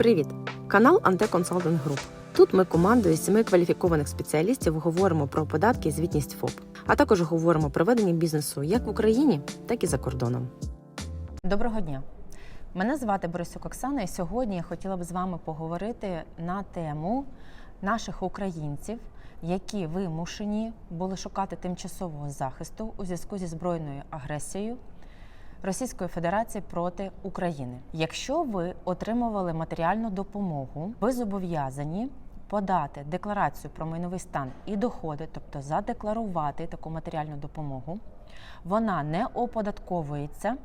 Привіт! Канал Анте Consulting Group. Тут ми командою семи кваліфікованих спеціалістів говоримо про податки і звітність ФОП, а також говоримо про ведення бізнесу як в Україні, так і за кордоном. Доброго дня. Мене звати Борисюк Оксана, і сьогодні я хотіла б з вами поговорити на тему наших українців, які вимушені були шукати тимчасового захисту у зв'язку зі збройною агресією Російської Федерації проти України. Якщо ви отримували матеріальну допомогу, ви зобов'язані подати декларацію про майновий стан і доходи, тобто задекларувати таку матеріальну допомогу. Вона не оподатковується.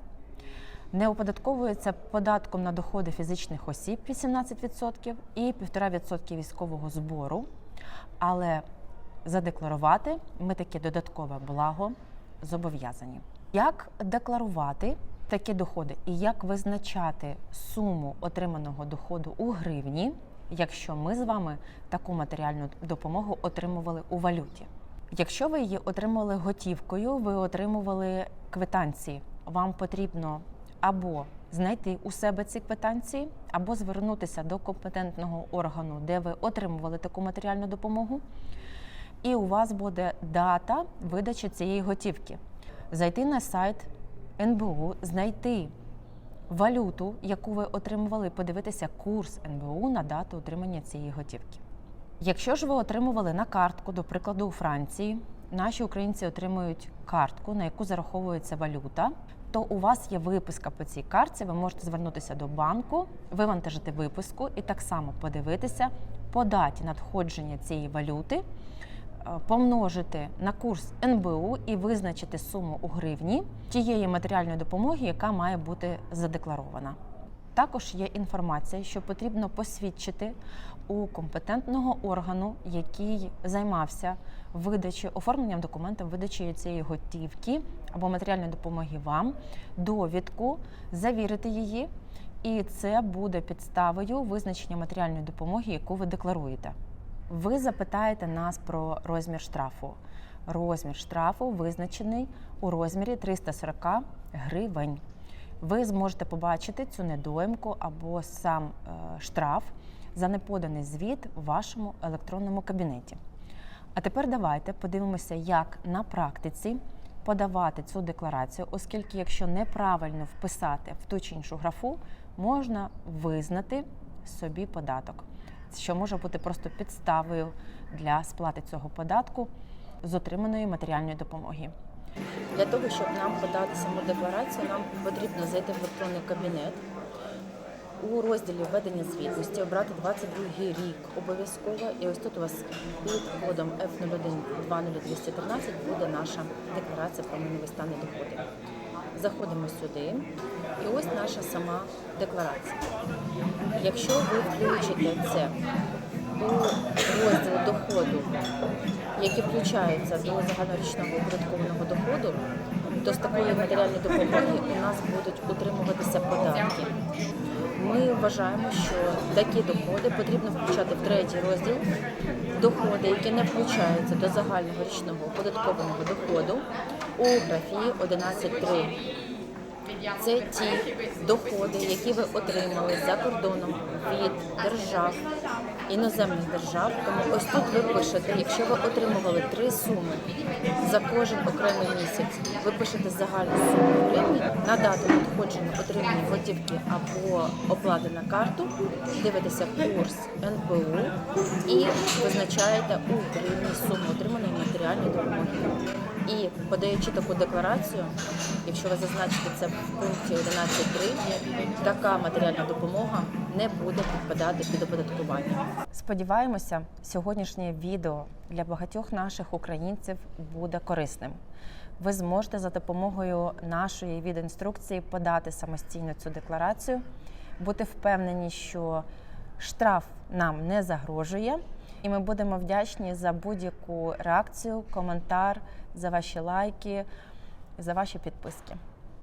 Не оподатковується податком на доходи фізичних осіб 18% і 1,5% військового збору. Але задекларувати ми таке додаткове благо зобов'язані. Як декларувати такі доходи і як визначати суму отриманого доходу у гривні, якщо ми з вами таку матеріальну допомогу отримували у валюті? Якщо ви її отримали готівкою, ви отримували квитанції. Вам потрібно або знайти у себе ці квитанції, або звернутися до компетентного органу, де ви отримували таку матеріальну допомогу, і у вас буде дата видачі цієї готівки. Зайти на сайт НБУ, знайти валюту, яку ви отримували, подивитися курс НБУ на дату отримання цієї готівки. Якщо ж ви отримували на картку, до прикладу, у Франції, наші українці отримують картку, на яку зараховується валюта, то у вас є виписка по цій картці. Ви можете звернутися до банку, вивантажити виписку і так само подивитися по даті надходження цієї валюти, помножити на курс НБУ і визначити суму у гривні тієї матеріальної допомоги, яка має бути задекларована. Також є інформація, що потрібно посвідчити у компетентного органу, який займався видачею, оформленням документів, видачею цієї готівки або матеріальної допомоги вам, довідку, завірити її, і це буде підставою визначення матеріальної допомоги, яку ви декларуєте. Ви запитаєте нас про розмір штрафу. Розмір штрафу визначений у розмірі 340 гривень ви зможете побачити цю недоїмку або сам е, штраф за неподаний звіт в вашому електронному кабінеті. А тепер давайте подивимося, як на практиці подавати цю декларацію, оскільки, якщо неправильно вписати в ту чи іншу графу, можна визнати собі податок, що може бути просто підставою для сплати цього податку з отриманої матеріальної допомоги. Для того, щоб нам подати саму декларацію, нам потрібно зайти в електронний кабінет. У розділі введення звітності обрати 22 рік обов'язково. І ось тут у вас під кодом F0120213 буде наша декларація про міновий стан і доходи. Заходимо сюди, і ось наша сама декларація. Якщо ви включите це у розділ доходу, які включаються до загальнорічного оподаткованого доходу, то з такої матеріальної допомоги у нас будуть утримуватися податки. Ми вважаємо, що такі доходи потрібно включати в третій розділ доходи, які не включаються до загального річного оподаткованого доходу у графі 11.3. Це ті доходи, які ви отримали за кордоном від держав, іноземних держав. Тому ось тут ви пишете, якщо ви отримували три суми за кожен окремий місяць, ви пишете загальну суму гривні на дату надходження отримання готівки або оплати на карту, дивитеся курс НБУ і визначаєте у гривні суму отриманої матеріальної допомоги. І подаючи таку декларацію, якщо ви зазначите це в пункті 11.3, така матеріальна допомога не буде підпадати під оподаткування. Сподіваємося, сьогоднішнє відео для багатьох наших українців буде корисним. Ви зможете за допомогою нашої відеоінструкції подати самостійно цю декларацію, бути впевнені, що штраф нам не загрожує. І ми будемо вдячні за будь-яку реакцію, коментар, за ваші лайки, за ваші підписки.